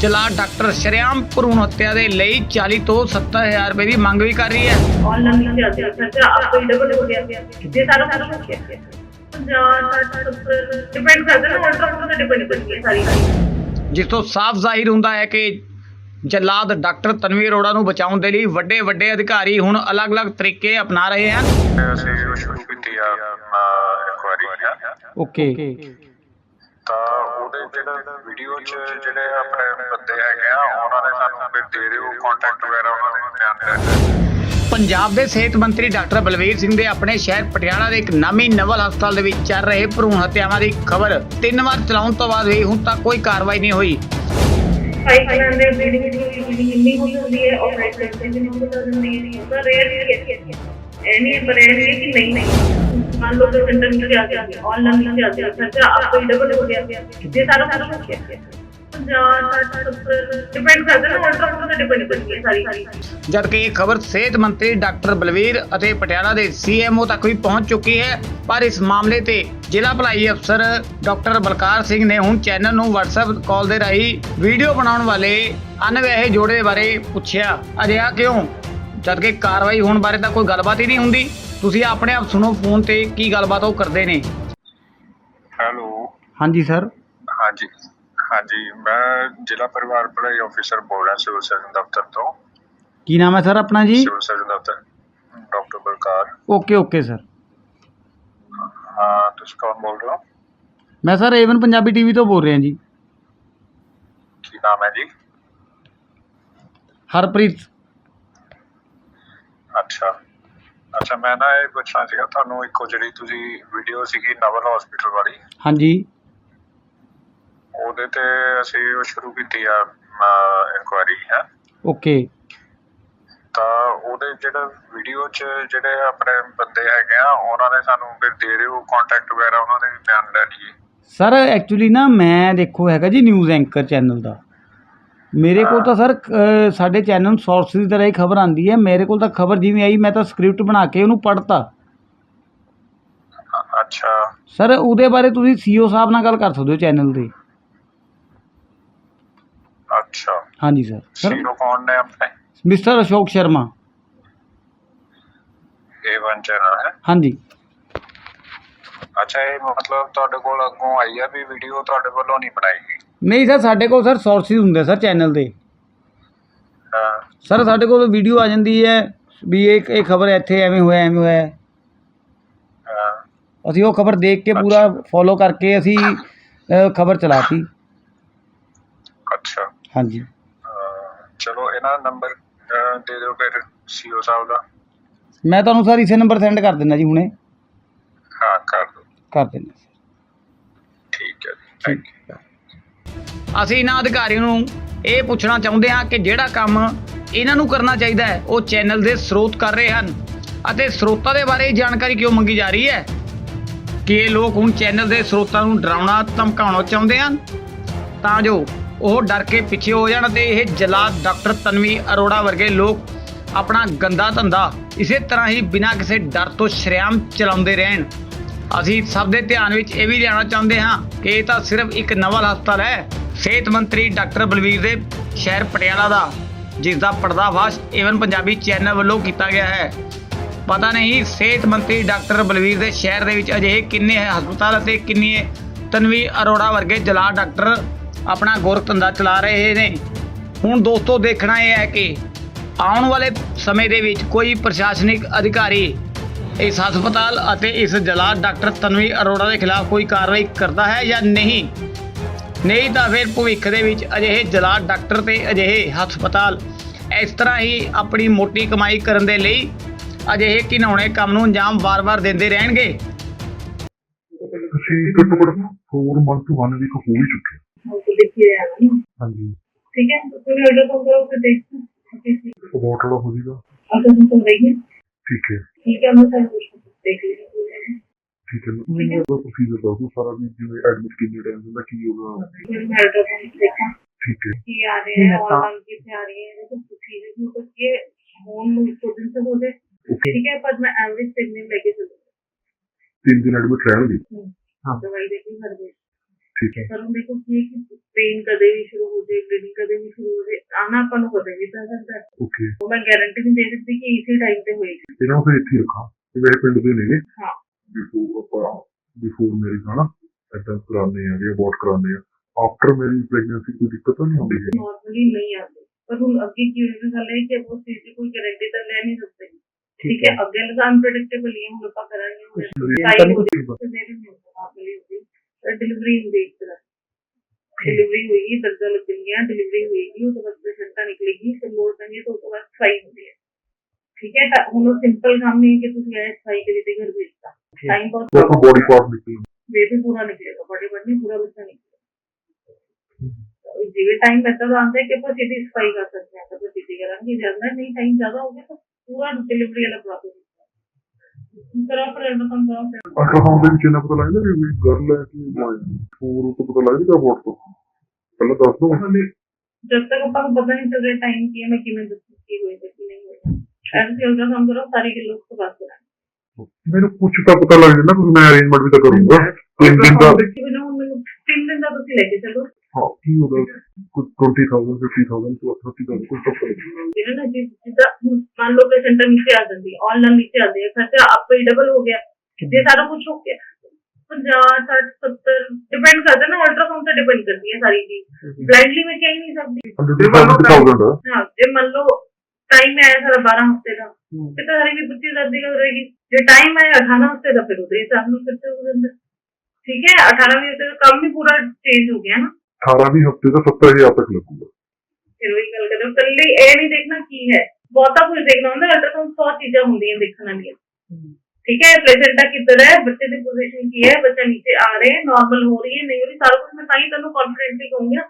ਚਲਾ ਡਾਕਟਰ ਸ਼ਰਿਆਮ ਭਰੂਣ ਹੱਤਿਆ ਦੇ ਲਈ 40 ਤੋਂ 70000 ਰੁਪਏ ਦੀ ਮੰਗ ਵੀ ਕਰ ਰਹੀ ਹੈ ऑनलाइन नहीं जाते हैं खर्चा आपको ही डबल हो गया ये सारा सारा हो गया पंजाब साठ सत्तर डिपेंड करता है ना ऑर्डर पर डिपेंड करती है सारी ਜਿਸ ਤੋਂ ਸਾਫ਼ ਜ਼ਾਹਿਰ ਹੁੰਦਾ ਹੈ ਕਿ ਜਲਾਦ ਡਾਕਟਰ ਤਨਵੀਰ ਅਰੋੜਾ ਨੂੰ ਬਚਾਉਣ ਦੇ ਲਈ ਵੱਡੇ ਵੱਡੇ ਅਧਿਕਾਰੀ ਹੁਣ ਅਲੱਗ-ਅਲੱਗ ਤਰੀਕੇ ਅਪਣਾ ਰਹੇ ਹਨ ਅਸੀਂ ਉਹ ਸ਼ੁਰੂ ਕੀਤੀ ਆ ਇਨਕੁਆਇਰੀ ਆ ਓਕੇ ਤਾਂ ਉਹਦੇ ਜਿਹੜਾ ਵੀਡੀਓ 'ਚ ਜਿਹੜੇ ਆਪਣੇ ਬੰਦੇ ਹੈਗੇ ਆ ਉਹਨਾਂ ਨੇ ਸਾਨੂੰ ਫਿਰ ਦੇ ਦਿਓ ਕੰਟੈਕਟ ਵਗੈਰਾ ਉਹਨਾਂ ਨੇ ਧਿਆਨ ਦੇ ਪੰਜਾਬ ਦੇ ਸਿਹਤ ਮੰਤਰੀ ਡਾਕਟਰ ਬਲਵੀਰ ਸਿੰਘ ਦੇ ਆਪਣੇ ਸ਼ਹਿਰ ਪਟਿਆਲਾ ਦੇ ਇੱਕ ਨਾਮੀ ਨਵਲ ਹਸਪਤਾਲ ਦੇ ਵਿੱਚ ਚੱਲ ਰਹੇ ਭਰੂਣ ਹੱਤਿਆਵਾਂ ਦੀ ਖਬਰ ਤਿੰਨ ਵਾਰ ਚਲਾਉਣ ਤੋਂ ਬਾਅਦ ਵੀ ਹੁਣ ਤੱਕ ਕੋਈ ਕਾਰਵਾਈ ਨਹੀਂ ਹੋਈ। मान लो कि सेंटर में जाते हैं ऑनलाइन नहीं जाते हैं खर्चा आपको ही डबल हो गया ये सारा सारा हो गया पंजाब साठ सत्तर डिपेंड करता है ना ऑर्डर पर डिपेंड करती है सारी सारी ਜਦਕਿ ਇਹ ਖਬਰ ਸਿਹਤ ਮੰਤਰੀ ਡਾਕਟਰ ਬਲਵੀਰ ਅਤੇ ਪਟਿਆਲਾ ਦੇ ਸੀਐਮਓ ਤੱਕ ਵੀ ਪਹੁੰਚ ਚੁੱਕੀ ਹੈ ਪਰ ਇਸ ਮਾਮਲੇ ਤੇ ਜ਼ਿਲ੍ਹਾ ਭਲਾਈ ਅਫਸਰ ਡਾਕਟਰ ਬਲਕਾਰ ਸਿੰਘ ਨੇ ਹੁਣ ਚੈਨਲ ਨੂੰ WhatsApp ਕਾਲ ਦੇ ਰਾਹੀਂ ਵੀਡੀਓ ਬਣਾਉਣ ਵਾਲੇ ਅਨਵਿਆਹੇ ਜੋੜੇ ਦੇ ਬਾਰੇ ਪੁੱਛਿਆ ਅਜਿਹਾ ਕਿਉਂ ਜਦਕਿ ਕਾਰਵਾਈ ਹੋਣ ਬਾਰੇ ਤਾਂ ਕੋਈ ਗੱਲਬਾਤ ਹੀ ਨਹੀਂ ਹੁੰਦੀ ਤੁਸੀਂ ਆਪਣੇ ਆਪ ਸੁਣੋ ਫੋਨ ਤੇ ਕੀ ਗੱਲਬਾਤ ਉਹ ਕਰਦੇ ਨੇ। ਹੈਲੋ। ਹਾਂਜੀ ਸਰ। ਹਾਂਜੀ ਹਾਂਜੀ ਮੈਂ ਜ਼ਿਲ੍ਹਾ ਪਰਿਵਾਰ ਭਲਾਈ ਆਫੀਸਰ ਬੋਲ ਰਿਹਾ ਸਿਵਲ ਸਰਜਨ ਦਫ਼ਤਰ ਤੋਂ। ਕੀ ਨਾਮ ਹੈ ਸਰ ਆਪਣਾ ਜੀ? ਸਿਵਲ ਸਰਜਨ ਦਫ਼ਤਰ doctor Balkar. Okay okay sir. ਹਾਂ ਤੁਸੀਂ ਕੌਣ ਬੋਲ ਰਹੇ ਹੋ? ਮੈਂ ਸਰ ਏਵਨ ਪੰਜਾਬੀ ਟੀਵੀ ਤੋਂ ਬੋਲ ਰਿਹਾ ਜੀ। ਕੀ ਨਾਮ ਹੈ ਜੀ? ਹਰਪ੍ਰੀਤ। ਅੱਛਾ। ਅੱਛਾ ਮੈਂ ਨਾ ਇਹ ਪੁੱਛਣਾ ਸੀਗਾ ਤੁਹਾਨੂੰ ਇੱਕੋ ਜਿਹੜੀ ਤੁਸੀਂ ਵੀਡੀਓ ਸੀਗੀ ਨਵਲ ਹਸਪੀਟਲ ਵਾਲੀ। ਹਾਂਜੀ। ਉਹਦੇ ਤੇ ਅਸੀਂ ਉਹ ਸ਼ੁਰੂ ਕੀਤੀ ਆ ਇਨਕੁਆਇਰੀ ਹੈ। ਓਕੇ। ਤਾਂ ਉਹਦੇ ਜਿਹੜਾ ਵੀਡੀਓ 'ਚ ਜਿਹੜੇ ਆਪਣੇ ਬੰਦੇ ਹੈਗੇ ਆ ਉਹਨਾਂ ਨੇ ਸਾਨੂੰ ਫਿਰ ਦੇ ਦਿਓ ਕੰਟੈਕਟ ਵਗੈਰਾ ਉਹਨਾਂ ਦੇ ਬਿਆਨ ਲੈ ਲਈਏ। ਸਰ ਐਕਚੁਅਲੀ ਨਾ ਮੈਂ ਦੇਖੋ ਹੈਗਾ ਜੀ ਨਿਊਜ਼ ਐਂਕਰ ਚੈਨਲ ਦਾ। ਮੇਰੇ ਕੋਲ ਤਾਂ ਸਰ ਸਾਡੇ ਚੈਨਲ ਨੂੰ ਸੋਰਸ ਦੀ ਤਰ੍ਹਾਂ ਹੀ ਖਬਰ ਆਂਦੀ ਹੈ। ਮੇਰੇ ਕੋਲ ਤਾਂ ਖਬਰ ਜਿਵੇਂ ਆਈ ਮੈਂ ਤਾਂ ਸਕ੍ਰਿਪਟ ਬਣਾ ਕੇ ਉਹਨੂੰ ਪੜ੍ਹਤਾ। ਅੱਛਾ। ਸਰ ਉਹਦੇ ਬਾਰੇ ਤੁਸੀਂ ਸੀਓ ਸਾਹਿਬ ਨਾਲ ਗੱਲ ਕਰ ਸਕਦੇ ਹੋ ਚੈਨਲ ਦੇ ਅੱਛਾ। ਹਾਂਜੀ ਸਰ। ਸਰ ਸੀਰੋ ਕੌਣ ਨੇ ਆਪਣੇ? Mister Ashok Sharma. A1 channel ਹੈ? ਹਾਂਜੀ। ਅੱਛਾ ਇਹ ਮਤਲਬ ਤੁਹਾਡੇ ਕੋਲ ਅੱਗੋਂ ਆਈ ਆ ਵੀ ਵੀਡੀਓ ਤੁਹਾਡੇ ਵੱਲੋਂ ਨਹੀਂ ਬਣਾਈ ਗਈ? ਨਹੀਂ ਸਰ ਸਾਡੇ ਕੋਲ ਸਰ ਸੋਰਸਿਸ ਹੁੰਦੇ ਸਰ ਚੈਨਲ ਦੇ। ਹਾਂ। ਸਰ ਸਾਡੇ ਕੋਲ ਵੀਡੀਓ ਆ ਜਾਂਦੀ ਹੈ ਵੀ ਇਹ ਇਹ ਖਬਰ ਇੱਥੇ ਐਵੇਂ ਹੋਇਆ ਐਵੇਂ ਹੋਇਆ। ਹੈ। ਅਸੀਂ ਉਹ ਖਬਰ ਦੇਖ ਕੇ ਪੂਰਾ ਫੋਲੋ ਕਰਕੇ ਅਸੀਂ ਖਬਰ ਚਲਾਤੀ। ਅੱਛਾ। ਹਾਂਜੀ। ਚਲੋ ਇਹਨਾਂ ਨੰਬਰ ਦੇ ਦਿਓ ਫਿਰ ਸੀਓ ਸਾਹਿਬ ਦਾ। ਮੈਂ ਤੁਹਾਨੂੰ ਸਰ ਇਸੇ ਨੰਬਰ ਸੈਂਡ ਕਰ ਦਿੰਦਾ ਜੀ ਹੁਣੇ। ਹਾਂ ਕਰ ਦਿਓ। ਕਰ ਦਿੰਦਾ ਠੀਕ ਹੈ ਥੈਂਕ ਯੂ ਅਸੀਂ ਇਹਨਾਂ ਅਧਿਕਾਰੀਆਂ ਨੂੰ ਇਹ ਪੁੱਛਣਾ ਚਾਹੁੰਦੇ ਹਾਂ ਕਿ ਜਿਹੜਾ ਕੰਮ ਇਹਨਾਂ ਨੂੰ ਕਰਨਾ ਚਾਹੀਦਾ ਹੈ, ਉਹ ਚੈਨਲ ਦੇ ਸਰੋਤ ਕਰ ਰਹੇ ਹਨ। ਅਤੇ ਸਰੋਤਾਂ ਦੇ ਬਾਰੇ ਜਾਣਕਾਰੀ ਕਿਉਂ ਮੰਗੀ ਜਾ ਰਹੀ ਹੈ? ਕਿ ਇਹ ਲੋਕ ਹੁਣ ਚੈਨਲ ਦੇ ਸਰੋਤਾਂ ਨੂੰ ਡਰਾਉਣਾ, ਧਮਕਾਉਣਾ ਚਾਹੁੰਦੇ ਹਨ? ਤਾਂ ਜੋ ਉਹ ਡਰ ਕੇ ਪਿੱਛੇ ਹੋ ਜਾਣ ਤੇ ਇਹ ਜਲਾਦ ਡਾਕਟਰ ਤਨਵੀ ਅਰੋੜਾ ਵਰਗੇ ਲੋਕ ਆਪਣਾ ਗੰਦਾ ਧੰਦਾ ਇਸੇ ਤਰ੍ਹਾਂ ਹੀ ਬਿਨਾਂ ਕਿਸੇ ਡਰ ਤੋਂ ਸ਼ਰੇਆਮ ਚਲਾਉਂਦੇ ਰਹਿਣ। ਅਸੀਂ ਸਭ ਦੇ ਧਿਆਨ ਵਿੱਚ ਇਹ ਵੀ ਲਿਆਉਣਾ ਚਾਹੁੰਦੇ ਹਾਂ ਕਿ ਇਹ ਤਾਂ ਸਿਰਫ ਇੱਕ ਨਵਲ ਹਸਪਤਾਲ ਹੈ। ਸਿਹਤ ਮੰਤਰੀ ਡਾਕਟਰ ਬਲਵੀਰ ਦੇ ਸ਼ਹਿਰ ਪਟਿਆਲਾ ਦਾ, ਜਿਸ ਦਾ ਪਰਦਾਫਾਸ਼ ਏਵਨ ਪੰਜਾਬੀ ਚੈਨਲ ਵੱਲੋਂ ਕੀਤਾ ਗਿਆ ਹੈ। ਪਤਾ ਨਹੀਂ ਸਿਹਤ ਮੰਤਰੀ ਡਾਕਟਰ ਬਲਵੀਰ ਦੇ ਸ਼ਹਿਰ ਦੇ ਵਿੱਚ ਅਜਿਹੇ ਕਿੰਨੇ ਹਸਪਤਾਲ ਅਤੇ ਕਿੰਨੇ ਤਨਵੀ ਅਰੋੜਾ ਵਰਗੇ ਜਲਾ ਡਾਕਟਰ ਆਪਣਾ ਗੋਰਖ ਧੰਦਾ ਚਲਾ ਰਹੇ ਨੇ। ਹੁਣ ਦੋਸਤੋ, ਦੇਖਣਾ ਇਹ ਹੈ ਕਿ ਆਉਣ ਵਾਲੇ ਸਮੇਂ ਦੇ ਵਿੱਚ ਕੋਈ ਪ੍ਰਸ਼ਾਸਨਿਕ ਅਧਿਕਾਰੀ ਇਸ ਹਸਪਤਾਲ ਅਤੇ ਇਸ ਜਲਾਦ ਡਾਕਟਰ ਤਨਵੀ ਅਰੋੜਾ ਦੇ ਖਿਲਾਫ ਕੋਈ ਕਾਰਵਾਈ ਕਰਦਾ ਹੈ ਜਾਂ ਨਹੀਂ? ਨਹੀਂ ਤਾਂ ਫਿਰ ਭਵਿੱਖ ਦੇ ਵਿੱਚ ਅਜਿਹੇ ਜਲਾਦ ਡਾਕਟਰ ਤੇ ਅਜਿਹੇ ਹਸਪਤਾਲ ਇਸ ਤਰ੍ਹਾਂ ਹੀ ਆਪਣੀ ਮੋਟੀ ਕਮਾਈ ਕਰਨ ਦੇ ਲਈ ਅਜਿਹੇ ਘਿਨਾਉਣੇ ਕੰਮ ਨੂੰ ਅੰਜਾਮ ਵਾਰ-ਵਾਰ ਦਿੰਦੇ ਰਹਿਣਗੇ ਤੁਸੀਂ ਘੱਟੋ ਘੱਟ 4 ਮੰਥ 1 ਵੀਕ ਹੋ ਹੀ ਚੁੱਕੇ हमको देखिए यार ਹਾਂਜੀ ठीक है तो पूरे ऑर्डर को करो फिर देखते हैं ਅਬਾਊਟ ਵਾਲਾ ਹੋ ਜਾਏਗਾ अगर तुमको रही है ਠੀਕ ਹੈ ठीक है मैं सर कुछ देख लेंगे ਠੀਕ ਹੈ ਮੈਨੂੰ ਦਾ ਪ੍ਰੋਸੀਜਰ ਦੱਸ ਦਿਓ ਸਾਰਾ ਵੀ ਜਿਵੇਂ ਐਡਮਿਟ ਕਿੰਨੇ ਟਾਈਮ ਹੁੰਦਾ ਕੀ ਹੋਗਾ फिर मैं ऑर्डर को देखा ਠੀਕ है कि आ रहे हैं और हम कितने आ रही है तो प्रोसीजर में बस ये होम दो दिन से हो जाए ओके ठीक है पर मैं एवरेज तीन दिन लेके चलूँ ਤਿੰਨ ਦਿਨ ਐਡਮਿਟ ਰਹਿਣਗੇ हाँ। दवाई देके घर में ਠੀਕ ਹੈ पर देखो कि पेन कदे भी शुरू हो जाए ब्लीडिंग ਆਣਾ ਆਪਾਂ ਨੂੰ ਪਤਾ ਵੀ ਪੈ ਸਕਦਾ ਹੈ। ਓਕੇ ਉਹ ਮੈਂ ਗਾਰੰਟੀ ਨਹੀਂ ਦੇ ਸਕਦੀ ਕਿ ਇਸੇ ਟਾਈਮ ਤੇ ਹੋਏਗੀ ਇਹਨਾਂ ਨੂੰ ਫਿਰ ਇੱਥੇ ਹੀ ਰੱਖਾਂ ਇਹ ਮੇਰੇ ਪਿੰਡ ਦੇ ਨੇਗੇ ਹਾਂ ਬਿਫੋਰ ਆਪਾਂ ਬਿਫੋਰ ਮੈਰਿਜ ਹਨਾ ਐਦਾਂ ਕਰਾਉਂਦੇ ਆ ਜੇ ਅਬੋਰਟ ਕਰਾਉਂਦੇ ਆ ਆਫਟਰ ਮੈਰਿਜ ਪ੍ਰੈਗਨੈਂਸੀ ਕੋਈ ਦਿੱਕਤ ਨਹੀਂ ਹੁੰਦੀ ਹੈ ਨਾਰਮਲੀ ਨਹੀਂ ਆਉਂਦੀ पर हम अगे की रीजन गल है कि वो चीज कोई गारंटी तो ले नहीं सकते ठीक है अगे इंसान प्रेडिक्टेबल ही हम लोग करेंगे डिलीवरी होगी एक तरह डिलीवरी होगी दर्जा लगेंगे डिलीवरी होगी उसके बाद प्लेसेंटा निकलेगी फिर लोड पेंगे तो उसके बाद सफाई होती है ठीक है हम सिंपल काम नहीं है कि तुम सफाई करी घर भेजता ਬੇਬੀ ਪੂਰਾ ਨਿਕਲੇਗਾ ਬੜੇ ਬੜੇ ਪੂਰਾ ਬੱਚਾ ਨਿਕਲੇਗਾ। ਜਿਵੇਂ ਟਾਈਮ ਬੈਠਾ ਤਾਂ ਆਉਂਦਾ ਹੈ ਕਿ ਆਪਾਂ ਸਿੱਧੀ ਸਫ਼ਾਈ ਕਰ ਸਕਦੇ ਹਾਂ ਤਾਂ ਸਿੱਧੀ ਕਰਾਂਗੇ। ਜਾਂਦਾ ਨਹੀਂ ਟਾਈਮ ਜ਼ਿਆਦਾ ਹੋ ਗਿਆ ਤਾਂ ਪੂਰਾ ਡਿਲੀਵਰੀ ਵਾਲਾ ਪ੍ਰੋਸੈਸ ਕਰਾ ਫਿਰ ਇਹਨਾਂ ਕੰਮ ਕਰਾ ਫਿਰ ਅਲਟਰਾਸਾਊਂਡ ਦੇ ਵਿੱਚ ਇਹਨਾਂ ਪਤਾ ਲੱਗਦਾ ਵੀ ਵੀ ਗਰਲ ਹੈ ਕਿ ਬॉय ਹੋਰ ਤੋਂ ਪਤਾ ਲੱਗਦਾ ਅਬੋਰਟ ਤੋਂ। ਪਹਿਲਾਂ ਦੱਸ ਦੋ। ਜਦ ਤੱਕ ਆਪਾਂ ਨੂੰ ਪਤਾ ਨਹੀਂ ਚੱਲ ਰਿਹਾ ਟਾਈਮ ਕੀ ਹੈ ਮੈਂ ਕਿਵੇਂ ਦੱਸੂ ਕੀ ਹੋਏਗਾ ਕੀ ਨਹੀਂ ਹੋਏਗਾ ਐਸੇ ਅਲਟਰਾਸਾਊਂਡ ਕਰੋ ਸਾਰੀ ਉਸ ਤੋਂ ਬਾਅਦ ਕਰਾਂਗੇ। ਮੈਨੂੰ ਕੁਝ ਤਾਂ ਪਤਾ ਲੱਗ ਜਾਂਦਾ ਕਿ ਮੈਂ ਅਰੇਂਜਮੈਂਟ ਵੀ ਤਾਂ ਕਰੂੰਗਾ। ਤਿੰਨ ਦਿਨ ਦਾ ਜਿਵੇਂ ਹੁਣ ਮੈਨੂੰ ਤਿੰਨ ਦਿਨ ਦਾ ਤੁਸੀਂ ਲੈ ਕੇ ਚੱਲੋ। ਹਾਂ ਕੀ ਹੋਗਾ ਕੋਈ 20000 50000 ਤੋਂ 30000 ਕੋਈ ਤਾਂ ਪਤਾ ਜਿਹਨਾਂ ਨੇ ਜਿ- ਜਿੱਦਾਂ ਹੁਣ ਮੰਨ ਲਓ ਪੇਸ਼ੈਂਟ ਨੀਚੇ ਆ ਜਾਂਦੀ ਹੈ ਆਨਲਾਈਨ ਨੀਚੇ ਆਉਂਦੇ ਆ ਖਰਚਾ ਆਪੇ ਹੀ ਡਬਲ ਹੋ ਗਿਆ। ਜੇ ਸਾਰਾ ਕੁਝ ਹੋ ਗਿਆ 50 60 70 ਡਿਪੈਂਡ ਕਰਦਾ ਨਾ ਅਲਟਰਾਸਾਊਂਡ ਤੇ ਡਿਪੈਂਡ ਕਰਦੀ ਹੈ ਸਾਰੀ ਚੀਜ਼। ਬਲਾਈਂਡਲੀ ਮੈਂ ਕਹਿ ਹੀ ਨਹੀਂ ਸਕਦੀ। 100000 ਹਾਂ ਜੇ ਮੰਨ ਲਓ ਸਾਰਾ 12 ਹਫ਼ਤੇ ਦਾ। ਤੇ ਤਾਂ ਹਰੀ ਵੀ 25000 ਦੀ ਗੱਲ ਰਹੇਗੀ। ਜੇ ਟਾਈਮ ਹੈ 18 ਹਫ਼ਤੇ ਦਾ ਫਿਰ ਉਹਦੇ ਹਿਸਾਬ ਨਾਲ ਖਰਚਾ ਹੋ ਜਾਂਦਾ ਠੀਕ ਹੈ 18 ਵੀ ਹਫ਼ਤੇ ਦਾ ਕੰਮ ਹੀ ਪੂਰਾ ਚੇਂਜ ਹੋ ਗਿਆ ਨਾ। 18 ਵੀ ਹਫ਼ਤੇ ਦਾ 70000 ਤੱਕ ਲੱਗੂਗਾ। ਫਿਰ ਉਹੀ ਗੱਲ ਕਰਦੇ ਕੱਲੇ ਇਹ ਨਹੀਂ ਦੇਖਣਾ ਕੀ ਹੈ। ਬਹੁਤਾ ਕੁਝ ਦੇਖਣਾ ਹੁੰਦਾ ਅਲਟਰਾਸਾਊਂਡ 100 ਚੀਜ਼ਾਂ ਹੁੰਦੀਆਂ ਦੇਖਣ ਵਾਲੀਆਂ। ਠੀਕ ਹੈ ਪਲੇਸੈਂਟਾ ਕਿੱਧਰ ਹੈ ਬੱਚੇ ਦੀ ਪੋਜੀਸ਼ਨ ਕੀ ਹੈ ਬੱਚਾ ਨੀਚੇ ਆ ਰਿਹਾ ਹੈ ਨਾਰਮਲ ਹੋ ਰਹੀ ਹੈ ਨਹੀਂ ਹੋ ਰਹੀ ਸਾਰਾ ਕੁਝ ਮੈਂ ਤਾਂ ਹੀ ਤੁਹਾਨੂੰ ਕੌਨਫੀਡੈਂਟਲੀ ਕਹੂੰਗੀ ਨਾ।